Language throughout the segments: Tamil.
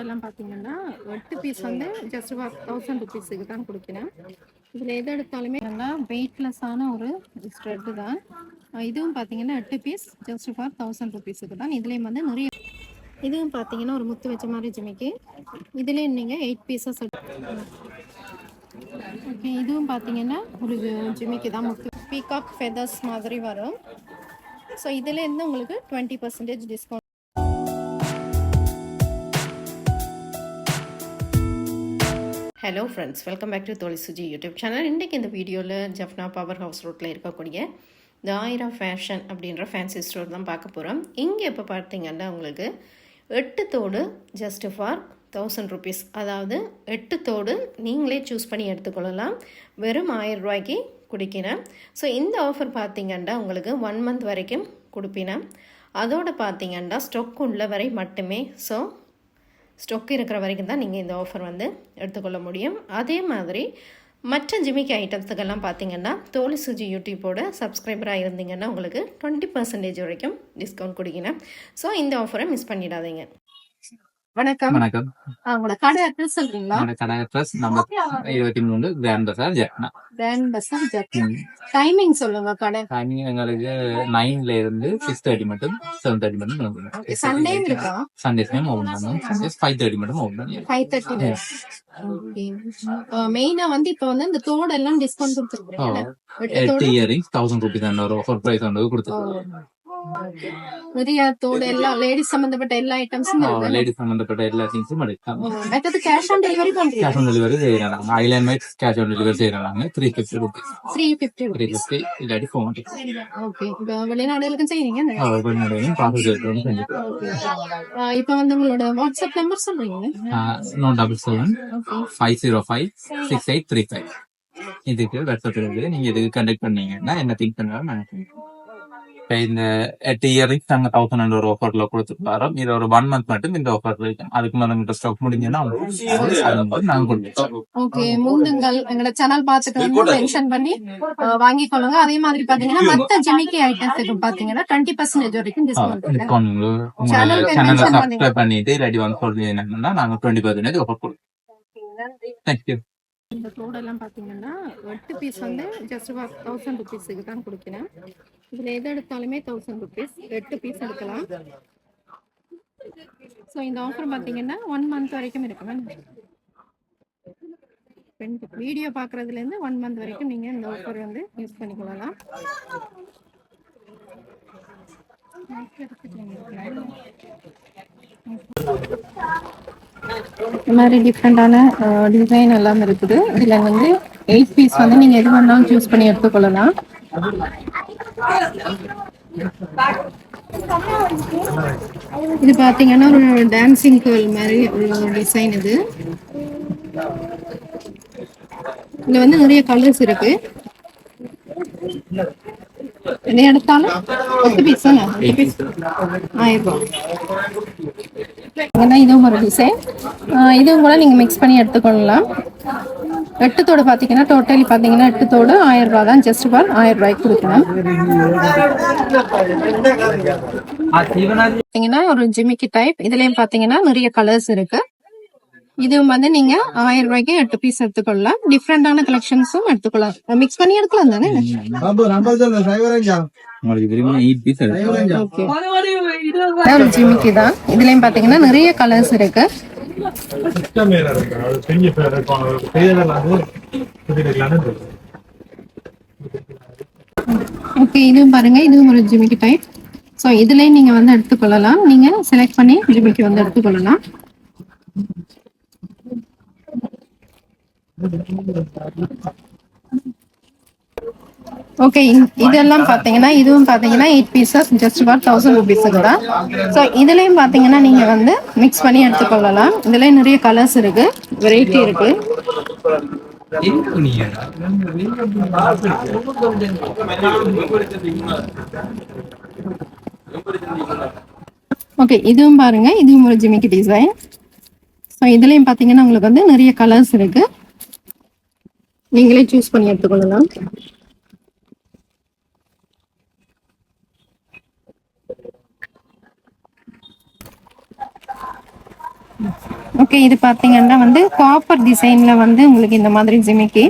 தோடெல்லாம் பார்த்தீங்கன்னா எட்டு பீஸ் வந்து ஜஸ்ட் தௌசண்ட் ருபீஸுக்கு தான் கொடுக்கிறேன். இதில் எது எடுத்தாலுமே நல்லா வெயிட்லெஸ்ஸான ஒரு ஸ்ட்ரெட்டு தான். இதுவும் பார்த்தீங்கன்னா எட்டு பீஸ் ஜஸ்ட் ஃபார் தௌசண்ட் ருபீஸுக்கு தான். இதுலேயும் வந்து நிறைய இதுவும் பார்த்தீங்கன்னா ஒரு முத்து வச்ச மாதிரி ஜிமிக்கி. இதுலேயும் நீங்கள் எயிட் பீசஸ் ஓகே இதுவும் பார்த்தீங்கன்னா ஒரு ஜிமிக்கி தான். முத்து பீகாக் ஃபெதர்ஸ் மாதிரி வரும். ஸோ இதுலேருந்து உங்களுக்கு twenty percentage discount hello friends welcome back to Thozhi Suji YouTube channel இன்றைக்கு இந்த வீடியோவில் ஜஃப்னா பவர் ஹவுஸ் ரோட்டில் இருக்கக்கூடிய த ஆயிரம் ஃபேஷன் அப்படின்ற ஃபேன்சி ஸ்டோர் தான் பார்க்க போகிறோம் இங்கே இப்போ பார்த்தீங்கன்னா உங்களுக்கு எட்டு தோடு ஜஸ்ட் ஃபார் தௌசண்ட் ருபீஸ் அதாவது எட்டு தோடு நீங்களே சூஸ் பண்ணி எடுத்துக்கொள்ளலாம். வெறும் ஆயிரம் ரூபாய்க்கு குடிக்கினேன் ஸோ இந்த ஆஃபர் பார்த்தீங்கன்னா உங்களுக்கு ஒன் மந்த் வரைக்கும் கொடுப்பினேன் அதோடு பார்த்தீங்கன்னா ஸ்டொக் உள்ள வரை மட்டுமே. ஸோ ஸ்டொக் இருக்கிற வரைக்கும் தான் நீங்கள் இந்த ஆஃபர் வந்து எடுத்துக்கொள்ள முடியும். அதே மாதிரி மற்ற ஜிமிக்கி ஐட்டம்ஸுக்கெல்லாம் பார்த்தீங்கன்னா தோலி சுஜி யூடியூப்போட சப்ஸ்கிரைபராக இருந்தீங்கன்னா உங்களுக்கு டுவெண்ட்டி பர்சன்டேஜ் வரைக்கும் டிஸ்கவுண்ட் கொடுக்கணும். ஸோ இந்த ஆஃபரை மிஸ் பண்ணிடாதீங்க. வணக்கம். வணக்கம். உங்களோட கடை அட்ரஸ் சொல்றீங்களா? கடை அட்ரஸ் நம்பர் இருபத்தி மூணு கிராண்ட் பசார் ஜெட்னா கிராண்ட் பஸ்ஸா டைமிங் சொல்லுங்க கடை. டைமிங் எங்களுக்கு நைன்ல இருந்து சிக்ஸ் தேர்ட்டி மட்டும் செவன் தேர்ட்டி மட்டும் சண்டே இருக்கா? சண்டேஸ் டைம் ஓபன் பண்ணுவோம் சண்டேஸ் ஃபைவ் தேர்ட்டி மட்டும் ஓபன் பண்ணுவோம் ஃபைவ் தேர்ட்டி மெயினா வந்து இப்போ வந்து இந்த தோடெல்லாம் டிஸ்கவுண்ட் கொடுத்துருக்கீங்க எட்டு இயரிங்ஸ் தௌசண்ட் ருபீஸ் அந்த ஒரு ஆஃபர் பிரைஸ் வந்து கொடுத்துருக்கோம். நிறைய தோடு எல்லாம் லேடிஸ் சம்பந்தப்பட்ட எல்லா ஐட்டம்ஸும் லேடிஸ் சம்பந்தப்பட்ட எல்லா திங்ஸும் எடுக்கலாம். மற்றது கேஷ் ஆன் டெலிவரி பண்றீங்க? கேஷ் ஆன் டெலிவரி செய்யறாங்க island made cash on delivery செய்யறாங்க three fifty rupees three fifty three fifty இல்லாட்டி ஃபோர் ஓகே இப்போ வெளிநாடுகளுக்கும் செய்றீங்க? ஹண்ட்ரட் ப்ராசஸ் ஆஹ் இப்போ வந்து உங்களோட வாட்ஸ்அப் நம்பர் சொல்றீங்க? No double seven five zero five six eight three five இதுக்கு வாட்ஸ்அப் இருக்குது நீங்க இதுக்கு கண்டக்ட் பண்ணீங்கன்னா என்ன திங்க் பண்ணாலும் நான் இந்த எட்டு இயரிங்ஸ் நாங்கள் தௌசண்ட் ஒரு ஆஃபர்ல கொடுத்துருக்காரோ இது ஒரு ஒன் மந்த் மட்டும் இந்த ஆஃபர் இருக்கும் அதுக்கு மேலே ஸ்டாக் முடிஞ்சுன்னா நாங்கள் கொடுப்போம் ஓகே முந்துங்கள் எங்களோட சேனல் பார்த்துட்டு வந்து மென்ஷன் பண்ணி ஆஹ் வாங்கிக் கொள்ளுங்க. அதே மாதிரி பாத்தீங்கன்னா மத்த ஜிமிக்கி ஐட்டம்ஸுக்கு பாத்தீங்கன்னா டுவெண்ட்டி பர்சன்டேஜ் வரைக்கும் டிஸ்கவுண்ட் உங்க சேனலை சப்ஸ்கிரைப் பண்ணிட்டு இல்லாட்டி வந்து சொல்லி என்னன்னா நாங்கள் டுவெண்ட்டி பர்சன்டேஜ் ஆஃபர் கொடுப்போம் தேங்க்யூ இந்த தோடெல்லாம் பார்த்தீங்கன்னா எட்டு பீஸ் வந்து ஜஸ்ட் தௌசண்ட் ருபீஸுக்கு தான் கொடுக்கிறேன். இதில் எது எடுத்தாலுமே தௌசண்ட் ருபீஸ் எட்டு பீஸ் எடுக்கலாம். ஸோ இந்த ஆஃபர் பார்த்தீங்கன்னா ஒன் மந்த் வரைக்கும் இருக்குமே வீடியோ பார்க்குறதுலேருந்து ஒன் மந்த் வரைக்கும் நீங்கள் இந்த ஆஃபர் வந்து யூஸ் பண்ணிக்கொள்ளலாம். இந்த மாதிரி டிஃப்ரெண்டான டிசைன் எல்லாம் இருக்குது. இதில் வந்து எயிட் பீஸ் வந்து நீங்கள் எது வேணாலும் சூஸ் பண்ணி எடுத்துக்கொள்ளலாம். இது பார்த்தீங்கன்னா ஒரு டான்சிங் கேர்ள் மாதிரி ஒரு டிசைன் இது. இதுல வந்து நிறைய கலர்ஸ் இருக்கு. எதை எடுத்தாலும் பத்து பீஸ் தானே? பத்து பீஸ் ஆயிரம் இதுவும் ஒரு டிசைன் இதுவும் கூட நீங்கள் மிக்ஸ் பண்ணி எடுத்துக்கொள்ளலாம். எட்டுத்தோடு பார்த்தீங்கன்னா டோட்டலி பார்த்தீங்கன்னா எட்டுத்தோடு ஆயிரம் ரூபாய் தான். ஜஸ்ட் ஃபார் ஆயிரம் ரூபாய்க்கு கொடுக்கணும். பார்த்தீங்கன்னா ஒரு ஜிமிக்கி டைப் இதுலயும் பார்த்தீங்கன்னா நிறைய கலர்ஸ் இருக்கு. இதுவும் வந்து நீங்க ஆயிரம் ரூபாய்க்கு எட்டு பீஸ் எடுத்துக்கொள்ளலாம். டிஃப்ரெண்டான கலெக்ஷன்ஸும் எடுத்துக்கொள்ளலாம். மிக்ஸ் பண்ணி எடுக்கலாம் தானே? உங்களுக்கு விரும்பின எயிட் பீஸ் ஓகே ஒரு ஜிமிக்கி தான். இதுலயும் பாத்தீங்கன்னா நிறைய கலர்ஸ் இருக்கு. ஓகே இதுவும் பாருங்க. இதுவும் ஒரு ஜிமிக்கி டைப் ஸோ இதுலயும் நீங்க வந்து எடுத்துக்கொள்ளலாம். நீங்க செலக்ட் பண்ணி ஜிமிக்கி வந்து எடுத்துக்கொள்ளலாம். ஓகே இதெல்லாம் பாத்தீங்கன்னா இதுவும் பாத்தீங்கன்னா eight pieces just for thousand ருபீஸுக்கு தான். ஸோ இதுலயும் பாத்தீங்கன்னா நீங்க வந்து மிக்ஸ் பண்ணி எடுத்துக்கொள்ளலாம். இதுலயும் நிறைய கலர்ஸ் இருக்கு வெரைட்டி இருக்கு. ஓகே இதுவும் பாருங்க இதுவும் ஒரு ஜிமிக்கி டிசைன் ஸோ இதுலயும் பாத்தீங்கன்னா உங்களுக்கு வந்து நிறைய கலர்ஸ் இருக்கு. நீங்களே சூஸ் பண்ணி எடுத்துக்கொள்ளலாம். ஓகே இது பார்த்தீங்கன்னா வந்து காப்பர் டிசைனில் வந்து உங்களுக்கு இந்த மாதிரி ஜிமிக்கி.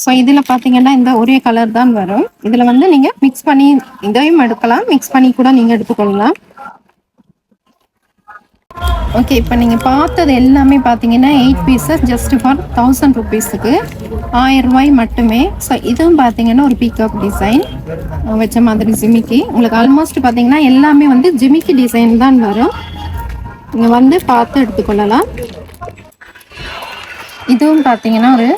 ஸோ இதில் பார்த்தீங்கன்னா இந்த ஒரே கலர் தான் வரும். இதில் வந்து நீங்கள் மிக்ஸ் பண்ணி இதையும் எடுக்கலாம். மிக்ஸ் பண்ணி கூட நீங்கள் எடுத்துக்கொள்ளலாம். ஓகே இப்போ நீங்கள் பார்த்தது எல்லாமே பார்த்தீங்கன்னா eight pieces just for thousand ருபீஸுக்கு ஆயிரம் ரூபாய் மட்டுமே. ஸோ இதுவும் பார்த்தீங்கன்னா ஒரு பீகாக் டிசைன் வச்ச மாதிரி ஜிமிக்கி. உங்களுக்கு ஆல்மோஸ்ட் பார்த்தீங்கன்னா எல்லாமே வந்து ஜிமிக்கி டிசைன் தான் வரும். நீங்கள் வந்து பார்த்து எடுத்துக்கொள்ளலாம். இதுவும் பார்த்தீங்கன்னா ஒரு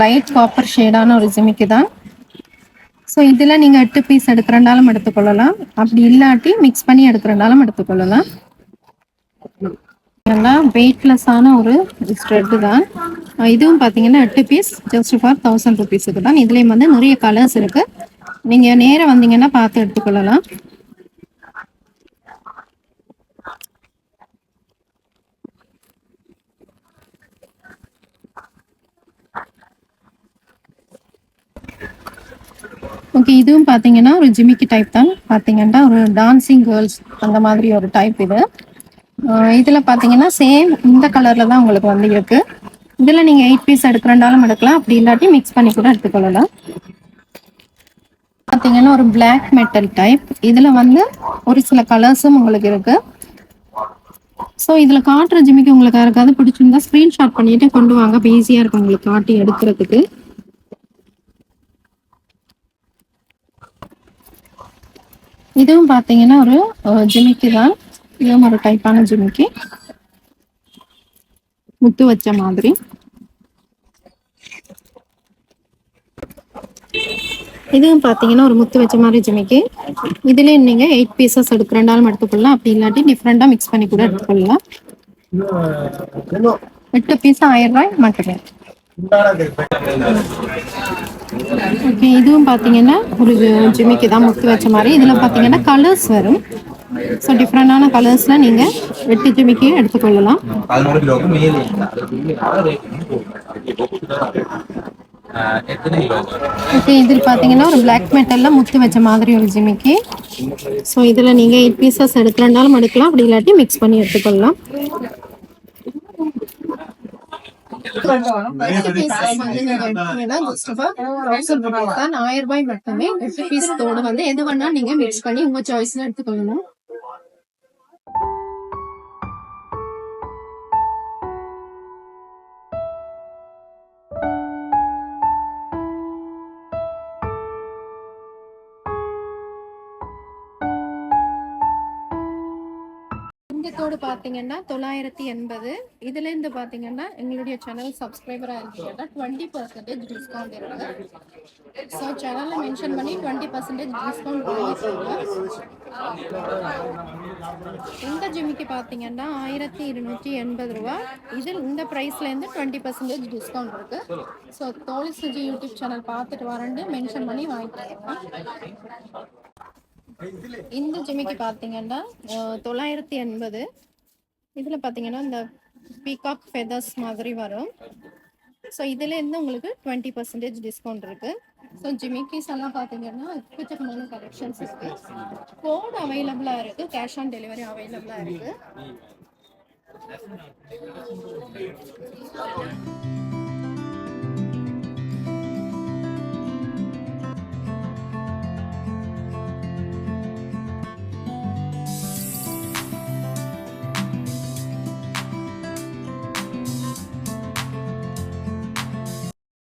லைட் காப்பர் ஷேடான ஒரு ஜிமிக்கு தான். ஸோ இதில் நீங்கள் எட்டு பீஸ் எடுக்கிறனாலும் எடுத்துக்கொள்ளலாம். அப்படி இல்லாட்டி மிக்ஸ் பண்ணி எடுக்கிறனாலும் எடுத்துக்கொள்ளலாம். நல்லா வெயிட்லெஸ்ஸான ஒரு ஸ்ட்ரெட்டு தான். இதுவும் பார்த்தீங்கன்னா எட்டு பீஸ் ஜஸ்ட் ஃபார் தௌசண்ட் ருபீஸுக்கு தான். இதுலேயும் வந்து நிறைய கலர்ஸ் இருக்கு. நீங்கள் நேராக வந்தீங்கன்னா பார்த்து எடுத்துக்கொள்ளலாம். ஓகே இதுவும் பார்த்தீங்கன்னா ஒரு ஜிமிக்கி டைப் தான். பார்த்தீங்கன்னா ஒரு டான்சிங் கேர்ள்ஸ் அந்த மாதிரி ஒரு டைப் இது. இதில் பார்த்தீங்கன்னா சேம் இந்த கலரில் தான் உங்களுக்கு வந்து இருக்கு. இதில் நீங்கள் எயிட் பீஸ் எடுக்கிறண்டாலும் எடுக்கலாம். அப்படி இல்லாட்டி மிக்ஸ் பண்ணி கூட எடுத்துக்கொள்ளலாம். பார்த்தீங்கன்னா ஒரு பிளாக் மெட்டல் டைப் இதில் வந்து ஒரு சில கலர்ஸும் உங்களுக்கு இருக்குது ஸோ இதில் காட்டுற ஜிமிக்கு உங்களுக்கு யாருக்காவது பிடிச்சிருந்தா ஸ்க்ரீன்ஷாட் பண்ணிட்டு கொண்டு வாங்க. ஈஸியாக இருக்கும் உங்களுக்கு காட்டி எடுக்கிறதுக்கு. இதுவும் பார்த்தீங்கன்னா ஒரு ஜிமிக்கி தான். இதுவும் ஒரு டைப்பான ஜிமிக்கி. முத்து வச்ச மாதிரி. இதுவும் பார்த்தீங்கன்னா ஒரு முத்து வச்ச மாதிரி ஜிமிக்கி. இதுல நீங்க எயிட் பீசஸ் எடுக்கிறனாலும் எடுத்துக்கொள்ளலாம். அப்படி இல்லாட்டி டிஃப்ரெண்டா மிக்ஸ் பண்ணி கூட எடுத்துக்கொள்ளலாம். எட்டு பீஸ் ஆயிரம் ரூபாய் மட்டுமே ஓகே இதுவும் பார்த்தீங்கன்னா ஒரு ஜிமிக்கி தான் முத்து வச்ச மாதிரி. இதில் பார்த்தீங்கன்னா கலர்ஸ் வரும். ஸோ டிஃப்ரெண்டான கலர்ஸில் நீங்கள் எட்டு ஜிமிக்கியும் எடுத்துக்கொள்ளலாம். ஓகே இதில் பார்த்தீங்கன்னா ஒரு Black மெட்டலில் முத்து வச்ச மாதிரி ஒரு ஜிமிக்கி. ஸோ இதில் நீங்கள் எயிட் பீசஸ் எடுக்கிறனாலும் எடுக்கலாம். அப்படி இல்லாட்டி மிக்ஸ் பண்ணி எடுத்துக்கொள்ளலாம். ஆயிரம் ரூபாய் மட்டுமே பீஸ் தோடு வந்து எது வேணா நீங்க மிக்ஸ் பண்ணி உங்க சாய்ஸ்ல எடுத்துக்கொள்ளணும் இந்த தோடு பார்த்தீங்கன்னா தொள்ளாயிரத்தி எண்பது. இதுல இருந்து எங்களுடைய சேனல் சப்ஸ்கிரைபரா இருக்கீங்கன்னா டுவெண்ட்டி பர்சன்டேஜ் டிஸ்கவுண்ட் இருக்கு ஸோ சேனலில் மென்ஷன் பண்ணி டுவெண்ட்டி பர்சன்டேஜ் டிஸ்கவுண்ட் வாங்கிக்கோங்க இந்த ஜிமிக்கு பார்த்தீங்கன்னா ஆயிரத்தி இருநூற்றி எண்பது ரூபா. இதில் இந்த ப்ரைஸ்லேருந்து டுவெண்ட்டி பர்சன்டேஜ் டிஸ்கவுண்ட் இருக்கு. So Thozhi Suji YouTube channel பார்த்துட்டு வரேன்னு மென்ஷன் பண்ணி வாங்கிக்கோங்க இந்த ஜிமிக்கு பார்த்தீங்கன்னா தொள்ளாயிரத்தி எண்பது. இதில் பார்த்தீங்கன்னா இந்த பீகாக் ஃபெதர்ஸ் மாதிரி வரும். ஸோ இதுலேருந்து உங்களுக்கு டுவெண்ட்டி பர்சன்டேஜ் டிஸ்கவுண்ட் இருக்கு. ஸோ ஜிமிக்கிஸ் எல்லாம் பார்த்தீங்கன்னா எக்கச்சக்கமான கலெக்ஷன்ஸ் இருக்கு. கோட் அவைலபிளாக இருக்கு. கேஷ் ஆன் டெலிவரி அவைலபிளாக இருக்கு.